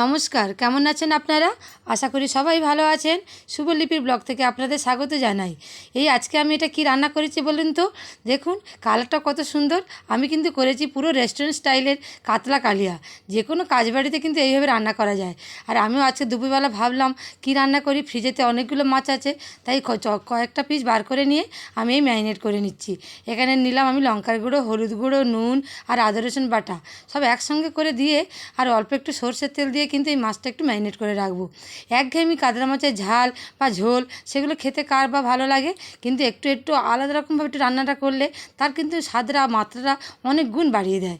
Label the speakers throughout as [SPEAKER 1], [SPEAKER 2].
[SPEAKER 1] নমস্কার, কেমন আছেন আপনারা? আশা করি সবাই ভালো আছেন। শুভলিপির ব্লগ থেকে আপনাদের স্বাগত জানাই। এই আজকে আমি এটা কি রান্না করেছি বলুন তো? দেখুন, কালারটা কত সুন্দর। আমি কিন্তু করেছি পুরো রেস্টুরেন্ট স্টাইলের কাতলা কালিয়া। যে কোনো কাজ বাড়িতে কিন্তু এইভাবে রান্না করা যায়। আর আমিও আজকে দুপুরবেলা ভাবলাম, কি রান্না করি? ফ্রিজেতে অনেকগুলো মাছ আছে। তাই কয়েকটা পিস বার করে নিয়ে আমি এই ম্যারিনেট করে নিচ্ছি। এখানে নিলাম আমি লঙ্কার গুঁড়ো, হলুদ গুঁড়ো, নুন আর আদা রসুন বাটা। সব একসঙ্গে করে দিয়ে আর অল্প একটু সর্ষের তেল দিয়ে কিন্তু এই মাছটা একটু ম্যারিনেট করে রাখব। একঘেয়েমি কাতলা মাছের ঝাল বা ঝোল, সেগুলো খেতে কার বা ভালো লাগে? কিন্তু একটু একটু আলাদা রকমভাবে একটু রান্নাটা করলে তার কিন্তু স্বাদটা, মাত্রাটা অনেক গুণ বাড়িয়ে দেয়।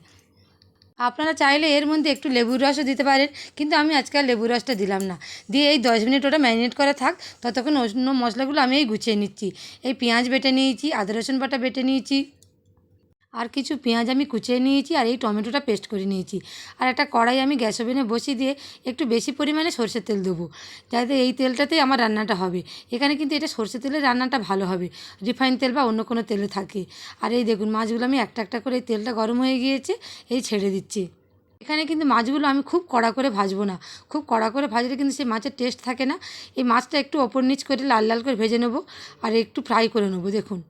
[SPEAKER 1] আপনারা চাইলে এর মধ্যে একটু লেবুর রসও দিতে পারেন, কিন্তু আমি আজকে আর লেবুর রসটা দিলাম না। দিয়ে এই দশ মিনিট ওটা ম্যারিনেট করে থাক, ততক্ষণ অন্য মশলাগুলো আমি এই গুছিয়ে নিচ্ছি। এই পেঁয়াজ বেটে নিয়েছি, আদা রসুন বাটা বেটে নিয়েছি। আর কিছু পেঁয়াজ আমি কুচিয়ে নিয়েছি আর এই টমেটোটা পেস্ট করে নিয়েছি। আর একটা কড়াই আমি গ্যাস ওভেনে বসিয়ে দিয়ে একটু বেশি পরিমাণে সর্ষের তেল দেবো। যাতে এই তেলটাতেই আমার রান্নাটা হবে। এখানে কিন্তু এটা সর্ষের তেলের রান্নাটা ভালো হবে। রিফাইন তেল বা অন্য কোনো তেলে থাকে। আর এই দেখুন, মাছগুলো আমি একটা একটা করে এই তেলটা গরম হয়ে গিয়েছে, এই ছেড়ে দিচ্ছি। এখানে কিন্তু মাছগুলো আমি খুব কড়া করে ভাজবো না। খুব কড়া করে ভাজলে কিন্তু সেই মাছের টেস্ট থাকে না। এই মাছটা একটু ওপর নিচ করে লাল লাল করে ভেজে নেব আর একটু ফ্রাই করে নেব, দেখুন।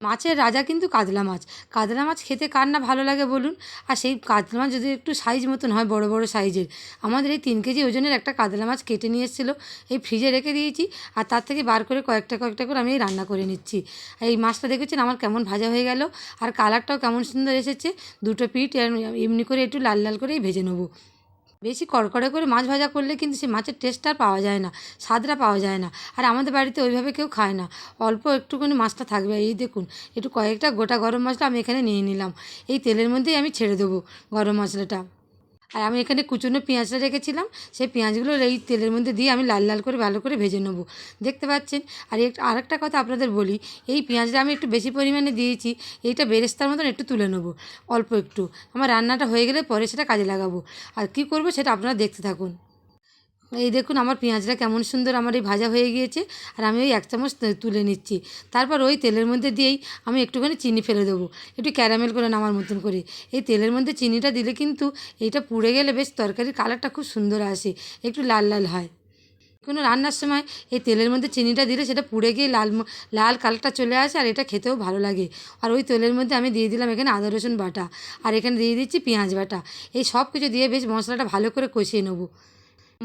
[SPEAKER 1] মাছের রাজা কিন্তু কাতলা মাছ। কাতলা মাছ খেতে কার না ভালো লাগে বলুন? আর সেই কাতলা মাছ যদি একটু সাইজ মতন হয়, বড় বড় সাইজের আমাদের এই তিন কেজি ওজনের একটা কাতলা মাছ কেটে নিয়ে এসেছিল। এই ফ্রিজে রেখে দিয়েছি আর তার থেকে বার করে কয়েকটা কয়েকটা করে আমি এই রান্না করে নিচ্ছি। আর এই মাছটা দেখেছেন আমার কেমন ভাজা হয়ে গেল। আর কালারটাও কেমন সুন্দর এসেছে। দুটো পিঠ এমনি করে একটু লাল লাল করেই ভেজে নেব। বেশি কড়কড়ে করে মাছ ভাজা করলে কিন্তু সেই মাছের টেস্টটা আর পাওয়া যায় না, স্বাদটা পাওয়া যায় না। আর আমাদের বাড়িতে ওইভাবে কেউ খায় না। অল্প একটুখানি মাছটা থাকবে। এই দেখুন, একটু কয়েকটা গোটা গরম মশলা আমি এখানে নিয়ে নিলাম। এই তেলের মধ্যেই আমি ছেড়ে দেবো গরম মশলাটা। আর আমি এখানে কুচনো পেঁয়াজটা রেখেছিলাম, সেই পেঁয়াজগুলো এই তেলের মধ্যে দিয়ে আমি লাল লাল করে ভালো করে ভেজে নেব। দেখতে পাচ্ছেন? আর আরেকটা কথা আপনাদের বলি, এই পেঁয়াজটা আমি একটু বেশি পরিমাণে দিয়েছি, এইটা বেরেস্তার মতন একটু তুলে নেব, অল্প একটু। আমার রান্নাটা হয়ে গেলে পরে সেটা কাজে লাগাবো। আর কি করব সেটা আপনারা দেখতে থাকুন। এই দেখুন আমার পেঁয়াজটা কেমন সুন্দর আমার এই ভাজা হয়ে গিয়েছে, আর আমি ওই এক চামচ তুলে নিচ্ছি। তারপর ওই তেলের মধ্যে দিয়েই আমি একটুখানি চিনি ফেলে দেবো, একটু ক্যারামেল করে নামার মতন করে। এই তেলের মধ্যে চিনিটা দিলে কিন্তু এইটা পুড়ে গেলে বেশ তরকারির কালারটা খুব সুন্দর আসে, একটু লাল লাল হয়। কোনো রান্নার সময় এই তেলের মধ্যে চিনিটা দিলে সেটা পুড়ে গিয়ে লাল লাল কালারটা চলে আসে আর এটা খেতেও ভালো লাগে। আর ওই তেলের মধ্যে আমি দিয়ে দিলাম এখানে আদা, রসুন বাটা, আর এখানে দিয়ে দিচ্ছি পেঁয়াজ বাটা। এই সব কিছু দিয়ে বেশ মশলাটা ভালো করে কষিয়ে নেব।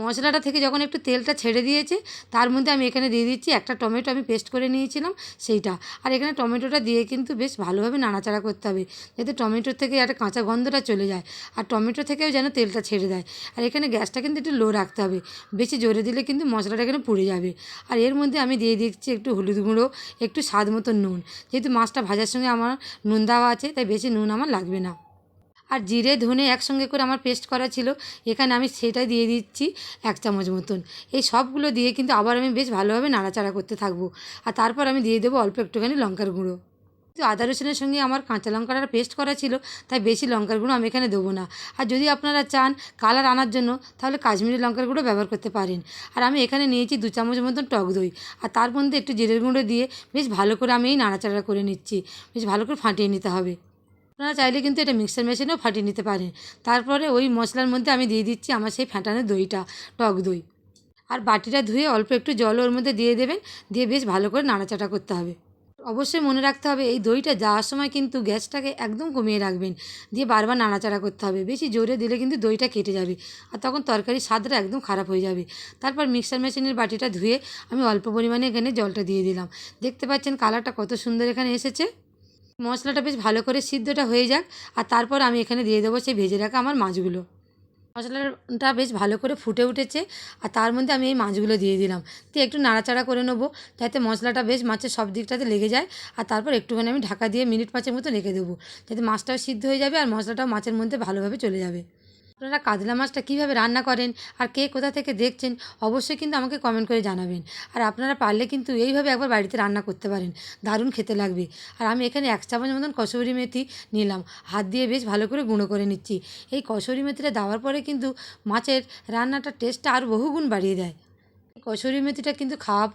[SPEAKER 1] মশলাটা থেকে যখন একটু তেলটা ছেড়ে দিয়েছে, তার মধ্যে আমি এখানে দিয়ে দিচ্ছি একটা টমেটো আমি পেস্ট করে নিয়েছিলাম সেইটা। আর এখানে টমেটোটা দিয়ে কিন্তু বেশ ভালোভাবে নাড়াচাড়া করতে হবে, যাতে টমেটোর থেকে একটা কাঁচা গন্ধটা চলে যায় আর টমেটো থেকেও যেন তেলটা ছেড়ে দেয়। আর এখানে গ্যাসটা কিন্তু একটু লো রাখতে হবে, বেশি জোরে দিলে কিন্তু মশলাটা এখানে পুড়ে যাবে। আর এর মধ্যে আমি দিয়ে দিচ্ছি একটু হলুদ গুঁড়ো, একটু স্বাদ মতো নুন। যেহেতু মাছটা ভাজার সঙ্গে আমার নুন দেওয়া আছে, তাই বেশি নুন আমার লাগবে না। আর জিরে, ধনে একসঙ্গে করে আমার পেস্ট করা ছিল। এখানে আমি সেটা দিয়ে দিচ্ছি এক চামচ মতন। এই সবগুলো দিয়ে কিন্তু আবার আমি বেশ ভালোভাবে নাড়াচাড়া করতে থাকব। আর তারপর আমি দিয়ে দেবো অল্প একটুখানি লঙ্কার গুঁড়ো। তো আদা রসুনের সঙ্গে আমার কাঁচা লঙ্কাটা পেস্ট করা ছিল, তাই বেশি লঙ্কার গুঁড়ো আমি এখানে দেবো না। আর যদি আপনারা চান কালার আনার জন্য, তাহলে কাশ্মীরি লঙ্কার গুঁড়ো ব্যবহার করতে পারেন। আর আমি এখানে নিয়েছি দু চামচ মতন টক দই। আর তার মধ্যে একটু জিরের গুঁড়ো দিয়ে বেশ ভালো করে আমি এই নাড়াচাড়া করে নিচ্ছি। বেশ ভালো করে ফাটিয়ে নিতে হবে। আপনারা চাইলে কিন্তু এটা মিক্সার মেশিনেও ফাটিয়ে নিতে পারেন। তারপরে ওই মশলার মধ্যে আমি দিয়ে দিচ্ছি আমার সেই ফ্যাটানো দইটা, টক দই। আর বাটিটা ধুয়ে অল্প একটু জল ওর মধ্যে দিয়ে দেবেন, দিয়ে বেশ ভালো করে নাড়াচাড়া করতে হবে। অবশ্যই মনে রাখতে হবে, এই দইটা যাওয়ার সময় কিন্তু গ্যাসটাকে একদম কমিয়ে রাখবেন, দিয়ে বারবার নাড়াচাড়া করতে হবে। বেশি জোরে দিলে কিন্তু দইটা কেটে যাবে আর তখন তরকারির স্বাদটা একদম খারাপ হয়ে যাবে। তারপর মিক্সার মেশিনের বাটিটা ধুয়ে আমি অল্প পরিমাণে এখানে জলটা দিয়ে দিলাম। দেখতে পাচ্ছেন কালারটা কত সুন্দর এখানে এসেছে। মশলাটা বেশ ভালো করে সিদ্ধটা হয়ে যাক, আর তারপর আমি এখানে দিয়ে দেবো সেই ভেজে রাখা আমার মাছগুলো। মশলাটা বেশ ভালো করে ফুটে উঠেছে, আর তার মধ্যে আমি এই মাছগুলো দিয়ে দিলাম। দিয়ে একটু নাড়াচাড়া করে নেব, যাতে মশলাটা বেশ মাছের সব দিকটাতে লেগে যায়, আর তারপর একটুখানি আমি ঢাকা দিয়ে মিনিট পাঁচের মতো রেখে দেবো, যাতে মাছটাও সিদ্ধ হয়ে যাবে আর মশলাটাও মাছের মধ্যে ভালোভাবে চলে যাবে। আপনারা কাতলা মাছটা কীভাবে রান্না করেন আর কে কোথা থেকে দেখছেন, অবশ্যই কিন্তু আমাকে কমেন্ট করে জানাবেন। আর আপনারা পারলে কিন্তু এইভাবে একবার বাড়িতে রান্না করতে পারেন। দারুণ খেতে লাগবে। আর আমি এখানে এক চামচ মতন কসুরি মেথি নিলাম। হাত দিয়ে বেশ ভালো করে গুঁড়ো করে নিচ্ছি। এই কসুরি মেথিটা দেওয়ার পরে কিন্তু মাছের রান্নাটার টেস্টটা আরও বহুগুণ বাড়িয়ে দেয়। কসুরি মেথিটা কিন্তু খাওয়া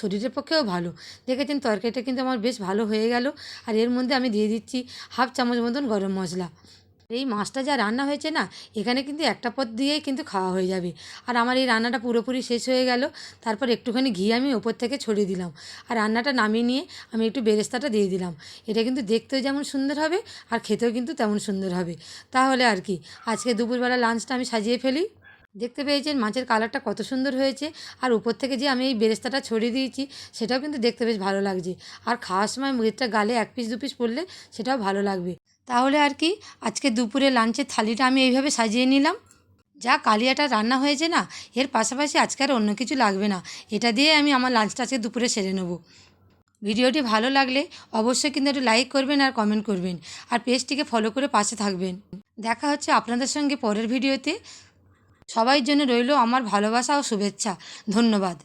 [SPEAKER 1] শরীরের পক্ষেও ভালো। দেখেছেন তরকারিটা কিন্তু আমার বেশ ভালো হয়ে গেল। আর এর মধ্যে আমি দিয়ে দিচ্ছি হাফ চামচ মতন গরম মশলা। এই মাছটা যা রান্না হয়েছে না, এখানে কিন্তু একটা পদ দিয়েই কিন্তু খাওয়া হয়ে যাবে। আর আমার এই রান্নাটা পুরোপুরি শেষ হয়ে গেল, তারপর একটুখানি ঘি আমি ওপর থেকে ছড়িয়ে দিলাম। আর রান্নাটা নামিয়ে নিয়ে আমি একটু বেরেস্তাটা দিয়ে দিলাম। এটা কিন্তু দেখতেও যেমন সুন্দর হবে, আর খেতেও কিন্তু তেমন সুন্দর হবে। তাহলে আর কি, আজকে দুপুরবেলা লাঞ্চটা আমি সাজিয়ে ফেলি। দেখতে পেয়েছেন মাছের কালারটা কত সুন্দর হয়েছে, আর উপর থেকে যে আমি এই বেরেস্তাটা ছড়িয়ে দিয়েছি, সেটাও কিন্তু দেখতে বেশ ভালো লাগছে। আর খাওয়ার সময় মুড়িটা গালে এক পিস দু পিস পড়লে সেটাও ভালো লাগবে। তাহলে আর কি, আজকে দুপুরে লাঞ্চের থালিটা আমি এইভাবে সাজিয়ে নিলাম। যা কালিয়াটা রান্না হয়েছে না, এর পাশাপাশি আজকে আর অন্য কিছু লাগবে না। এটা দিয়ে আমি আমার লাঞ্চটা আজকে দুপুরে সেরে নেব। ভিডিওটি ভালো লাগলে অবশ্যই কিন্তু একটু লাইক করবেন আর কমেন্ট করবেন। আর পেজটিকে ফলো করে পাশে থাকবেন। দেখা হচ্ছে আপনাদের সঙ্গে পরের ভিডিওতে। সবাই জন্য রইল আমার ভালোবাসা ও শুভেচ্ছা। ধন্যবাদ।